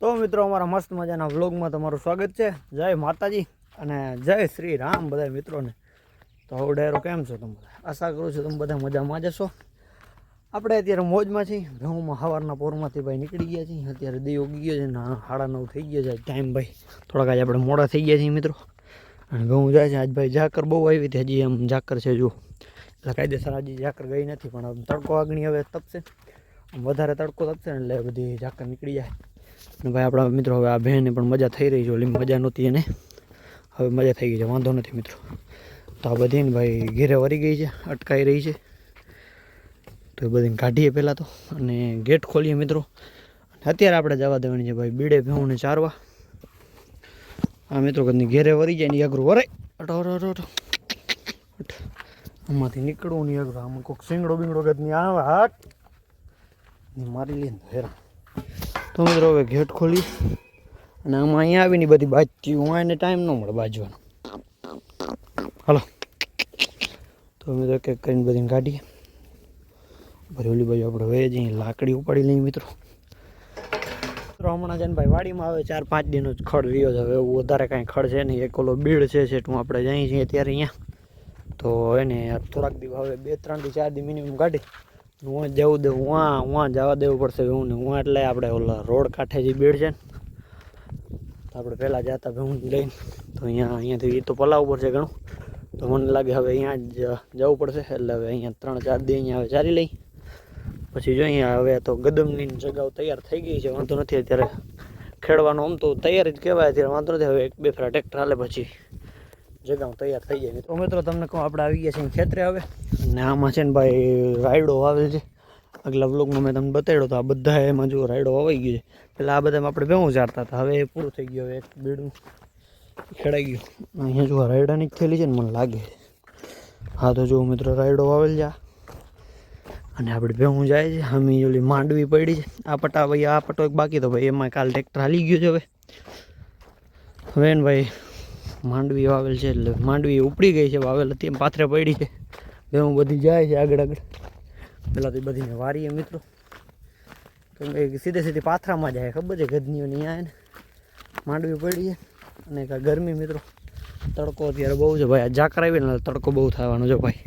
તો મિત્રો, અમારા મસ્ત મજાના વ્લોગમાં તમારું સ્વાગત છે. જય માતાજી અને જય શ્રી રામ બધા મિત્રોને. તો હવે ડાયરો કેમ છો તમે? આશા કરું છું તમે બધા મજામાં જશો આપણે અત્યારે મોજમાં છીએ. ઘઉંમાં સવારના પોરમાંથી ભાઈ નીકળી ગયા છીએ. અત્યારે દેવ ઉગી ગયો છે ને સાડા નવ થઈ ગયો છે. ટાઈમ ભાઈ થોડાક આજે આપણે મોડા થઈ ગયા છીએ મિત્રો. અને ઘઉં જાય છે. આજ ભાઈ ઝાકર બહુ આવી હતી. હજી એમ ઝાકર છે જુઓ. એટલે કાયદેસર હજી ઝાકર ગઈ નથી, પણ તડકો આગણી હવે તપશે. વધારે તડકો તપશે ને એટલે બધી ઝાકર નીકળી જાય. અને ભાઈ આપણા મિત્રો હવે આ બહેનને પણ મજા થઈ રહી છે, ઓલી મજા નહોતી એને. હવે મજા થઈ ગઈ છે, વાંધો નથી મિત્રો. તો આ બધી ને ભાઈ ઘેરે વરી ગઈ છે, અટકાઈ રહી છે. તો એ બધી કાઢીએ પહેલાં તો અને ગેટ ખોલીએ મિત્રો. અને અત્યારે આપણે જવા દેવાની છે ભાઈ બીડે ભેહુંને ચારવા. આ મિત્રો કદી ઘેરે વરી જાય ને અઘરું વરાય. અટો અટો અટો આમાંથી નીકળવું નહીં અઘરું. આમાં કોઈક શીંગડો બીંગડો ગદની આવે. હાટ. મારી લઈને ને હેરાન. તો મિત્રો હવે ગેટ ખોલી. અને આમાં અહીંયા આવીને બધી બાજતી હું એને ટાઈમ ન મળે બાજવાનો. હાલો. તો મિત્રો એક કરીને બધી કાઢીએ. ભરેલી બાજુ આપણે વહી અહીં લાકડી ઉપાડી લઈએ મિત્રો. મિત્રો, હમણાં જઈને ભાઈ વાડીમાં આવે, ચાર પાંચ દિનનો જ ખડ રહ્યો છે. હવે એવું વધારે કાંઈ ખડ છે નહીં. એક ઓલો બીડ છે સેટું આપણે જઈએ છીએ ત્યારે અહીંયા. તો એને થોડાક દિવસ હવે બે, ત્રણથી ચાર દી મિનિમમ કાઢી. હું જવું દેવું વાં વાં જવા દેવું પડશે હું ને હું એટલે આપણે ઓલા રોડ કાંઠે જે બેડ છે ને, તો આપણે પહેલાં જતા હું લઈને, તો અહીંયા અહીંયાથી એ તો પલાવ ઉપર છે ઘણું. તો મને લાગે હવે અહીંયા જ જવું પડશે, એટલે હવે અહીંયા ત્રણ ચાર દી અહીંયા હવે ચાલી લઈ. પછી જો અહીંયા હવે તો ગદમની જગાઓ તૈયાર થઈ ગઈ છે, વાંધો નથી અત્યારે. ખેડવાનો આમ તો તૈયાર જ કહેવાય, અત્યારે વાંધો નથી. હવે એક બે ફેરા ટ્રેક્ટર હાલે પછી. જગાઓ તૈયાર થઈ જાય. તો મિત્રો તમને કહું, આપણે આવી ગયા છીએ ખેતરે હવે. અને આમાં છે ને ભાઈ રાયડો વાવેલ છે. આગલા વ્લોગમાં મેં તમને બતાડ્યો તો આ બધા એમાં જો રાયડો વાવાઈ ગયો છે. પહેલાં આ બધામાં આપણે ભેવું ચારતા હતા. હવે એ પૂરું થઈ ગયું, હવે એક બીડું ખેડાઈ ગયું. અહીંયા જો રાયડાની જ થયેલી છે ને મને લાગે. હા તો જો મિત્રો રાયડો વાવેલ છે. અને આપણે ભેવું જાય છે. અમે ઓલી માંડવી પડી છે. આ પટા ભાઈ આ પટો એક બાકી તો ભાઈ એમાં કાલ ટ્રેક્ટર હાલી ગયું છે હવે. હવે ને ભાઈ માંડવી વાવેલ છે એટલે માંડવી ઉપડી ગઈ છે વાવેલ હતી, એમ પાથરે પડી છે. ભેવું બધી જાય છે આગળ આગળ પહેલાં તો બધીને વારીએ મિત્રો. કેમ કે સીધે સીધી પાથરામાં જાય, ખબર છે? ગદનીઓની અહીંયા ને. માંડવી પડી છે અને ગરમી મિત્રો. તડકો અત્યારે બહુ છે ભાઈ. આ ઝાકર આવી ને તડકો બહુ થવાનો છે ભાઈ.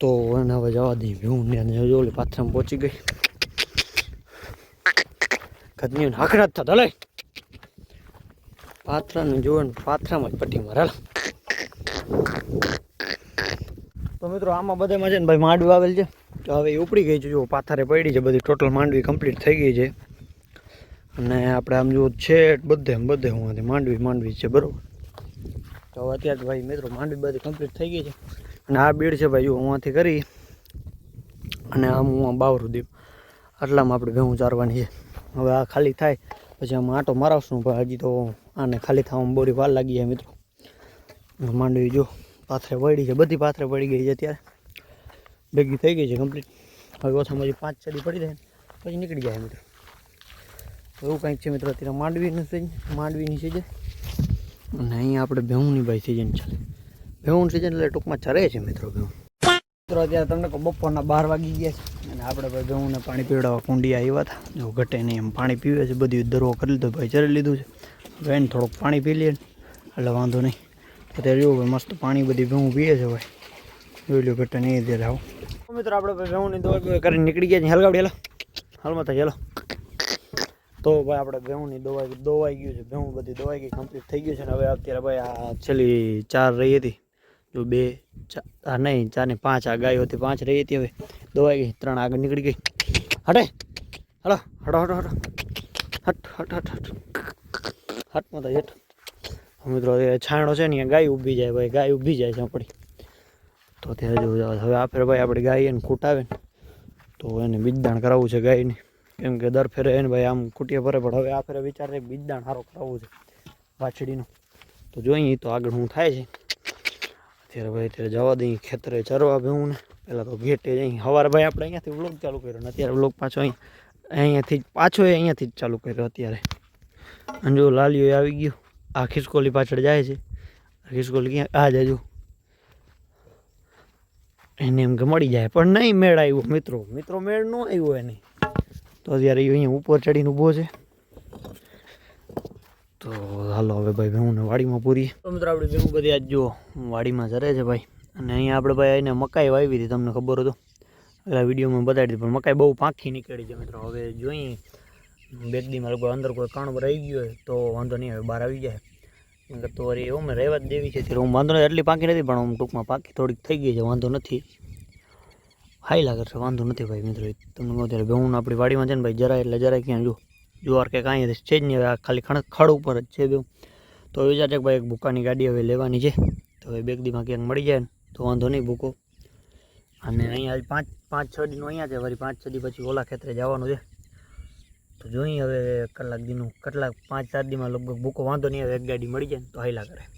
તો એને હવે જવા દઈએ. હું ને અને પાથરામાં પહોંચી ગઈ. ગદનીઓ હાકડા જ થતા, લે. પાથરાને ને પાથરામાં જ પટ્ટી મારે. તો મિત્રો, આમાં બધામાં છે ને ભાઈ માંડવી આવેલ છે. તો હવે ઉપડી ગઈ છે. જો પાથરે પડી છે બધી. ટોટલ માંડવી કમ્પ્લીટ થઈ ગઈ છે. અને આપણે આમ જુઓ છે બધે બધે હું માંડવી માંડવી છે, બરાબર. તો હવે અત્યારે ભાઈ મિત્રો, માંડવી બધી કમ્પ્લીટ થઈ ગઈ છે. અને આ બીડ છે ભાઈ જો હુંથી કરી. અને આમ હું બાવરું દીપ આટલામાં આપણે ભેહું ચારવાની છે. હવે આ ખાલી થાય. પછી આમાં આટો મારાવશું, પણ હજી તો આને ખાલી થવામાં બોરી વાર લાગી જાય મિત્રો. માંડવી જો પાથરે પડી છે, બધી પાથરે પડી ગઈ છે અત્યારે. ભેગી થઈ ગઈ છે કમ્પ્લીટ હવે ઓછામાં ઓછી પાંચ છડી પડી જાય પછી નીકળી જાય મિત્રો. એવું કંઈક છે મિત્રો, અત્યારે માંડવીનું સિઝન માંડવીની સીજન અને અહીંયા આપણે ભેહુંની ભાઈ સિઝન ચાલે. ભેહું સિઝન એટલે ટૂંકમાં ચરે છે મિત્રો ભેહું. મિત્રો, અત્યારે તમને બપોરના બાર વાગી ગયા છે. આપણે ભાઈ ઘઉંને પાણી પીવડાવવા કુંડી આવ્યા હતા જો ઘટે નહીં એમ પાણી પીવે છે, બધું દરવો કરી લીધો, ભાઈ ચરી લીધું છે. હવે એને થોડુંક પાણી પી લઈએ એટલે વાંધો નહીં. અત્યારે જોવું ભાઈ મસ્ત પાણી બધી ઘઉં પીએ છે ભાઈ. જોઈ લો ઘટે નહીં અત્યારે આવો. મિત્રો આપણે ભાઈ ઘઉંની દવા કરીને નીકળી ગયા છે હલગાવડી હેલો. હાલમાં થાય ચાલો તો ભાઈ આપણે ભેહુંની દવાઈ દોવાઈ ગયું છે. ભેહું બધી દવાઈ ગઈ કમ્પ્લીટ થઈ ગયું છે ને હવે અત્યારે ભાઈ આ છેલ્લી ચાર રહી હતી. જો બે ચાર નહીં ચાર ને પાંચ, આ ગાયો હતી, પાંચ રહી હતી હવે. દોવાઈ ગઈ, ત્રણ આગળ નીકળી ગઈ. હટે. હલો હટો હટો હટો. હટ હટ હટ હટ. હટમાં તો હેઠ. મિત્રો છાણો છે ને ગાય ઊભી જાય ભાઈ, ગાય ઊભી જાય છે આપણી. તો ત્યાં જો હવે આ ફેર ભાઈ આપણે ગાય એને ખૂટાવે ને, તો એને બીજદાણ કરાવવું છે ગાયને. કેમ કે દર ફેરે એને ભાઈ આમ ખૂટીએ ભરે પણ હવે આ ફેરે વિચાર છે બીજદાણ સારો કરાવવું છે વાછડીનો. તો જોઈએ તો આગળ હું થાય છે. અત્યારે ભાઈ અત્યારે જવા દઈએ ખેતરે ચરવા ભેવું ને પહેલાં તો ગેટે જઈ સવારે ભાઈ આપણે અહીંયાથી વ્લોગ ચાલુ કર્યો ને અત્યારે વ્લોગ પાછો અહીં અહીંયાથી પાછો અહીંયાથી જ ચાલુ કર્યો અત્યારે. અને જો લાલીઓ આવી ગયો. આ ખિસકોલી પાછળ જાય છે. ખિસકોલી ક્યાં આ જજો એને એમ કે મળી જાય. પણ નહીં મેળ આવ્યો, મિત્રો. મિત્રો, મેળ ન આવ્યો એને. તો અત્યારે અહીંયા ઉપર ચડીને ઊભો છે. તો હાલો, હવે ભાઈ ભેહુંને વાડીમાં પૂરી તો મિત્રો આપણે ભેહું બધી આજ જુઓ, વાડીમાં જરે છે ભાઈ. અને અહીંયા આપણે ભાઈ એને મકાઈ વાવી હતી, તમને ખબર હતું? પેલા વિડીયોમાં બતાવી દીધી પણ મકાઈ બહુ પાંખી નીકળી છે મિત્રો. હવે જોઈએ બેગદીમાં લોકો અંદર કોઈ કણ રહી ગયો હોય, તો વાંધો નહીં, હવે બહાર આવી જાય. તો વળી એવું મેં રહેવા જ દેવી છે. ત્યારે હું વાંધો એટલી પાકી નથી, પણ હું ટૂંકમાં પાકી થોડીક થઈ ગઈ છે, વાંધો નથી. હાઈ લાગે છે, વાંધો નથી ભાઈ મિત્રો. તમને કહું ત્યારે બેહું આપણી વાડીમાં છે ને ભાઈ, જરાય એટલે જરાય ક્યાં જો જુવાર કે કાંઈ છે જ નહીં આ ખાલી ખડ ઉપર જ છે બેવું તો વિચાર છે કે ભાઈ, એક ભૂકાની ગાડી હવે લેવાની છે. તો હવે બેગદીમાં ક્યાંક મળી જાય ને, તો વાંધો નહીં, ભૂકો. અને અહીંયા પાંચ પાંચ, છ દીનું અહીંયા છે, વળી પાંચ, છ દી પછી ઓલા ખેતરે જવાનું છે. તો જોઈએ હવે કલાક દીનું કેટલાક પાંચ ચાર દીમાં લગભગ ભૂકો, વાંધો નહીં, હવે એક ગાડી મળી જાય ને, તો હાઈલા કરે.